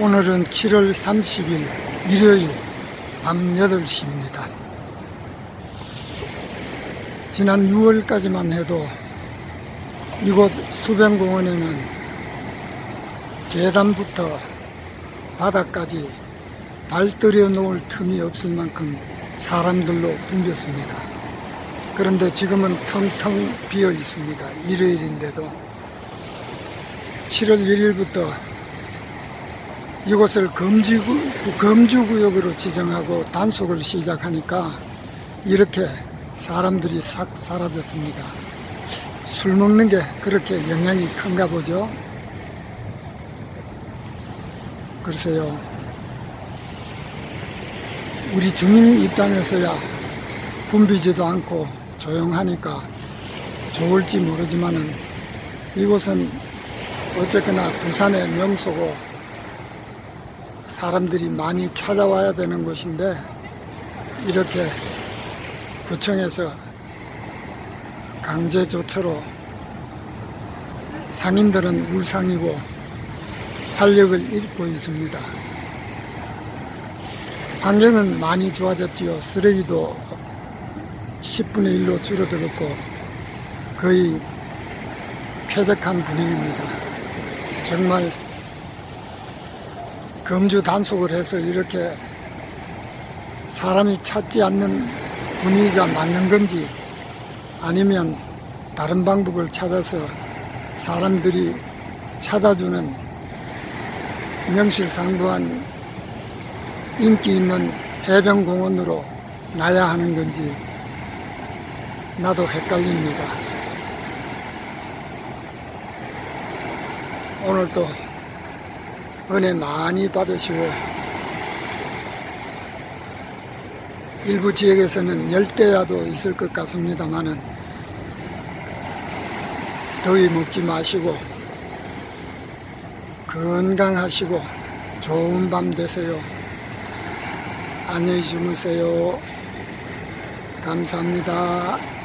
오늘은 7월 30일 일요일 밤 8시입니다. 지난 6월까지만 해도 이곳 수변공원에는 계단부터 바닥까지 발 들여 놓을 틈이 없을 만큼 사람들로 붐볐습니다. 그런데 지금은 텅텅 비어 있습니다. 일요일인데도 7월 1일부터 이곳을 금지구, 금주구역으로 지정하고 단속을 시작하니까 이렇게 사람들이 싹 사라졌습니다. 술 먹는 게 그렇게 영향이 큰가 보죠? 글쎄요. 우리 주민 입장에서야 붐비지도 않고 조용하니까 좋을지 모르지만은 이곳은 어쨌거나 부산의 명소고 사람들이 많이 찾아와야 되는 곳인데 이렇게 구청에서 강제 조처로 상인들은 울상이고 활력을 잃고 있습니다. 환경은 많이 좋아졌지요. 쓰레기도 10분의 1로 줄어들었고 거의 쾌적한 분위기입니다. 정말 금주 단속을 해서 이렇게 사람이 찾지 않는 분위기가 맞는 건지 아니면 다른 방법을 찾아서 사람들이 찾아주는 명실상부한 인기 있는 해변공원으로 나야 하는 건지 나도 헷갈립니다. 오늘도 은혜 많이 받으시고 일부 지역에서는 열대야도 있을 것 같습니다만은 더위 먹지 마시고 건강하시고 좋은 밤 되세요. 안녕히 주무세요. 감사합니다.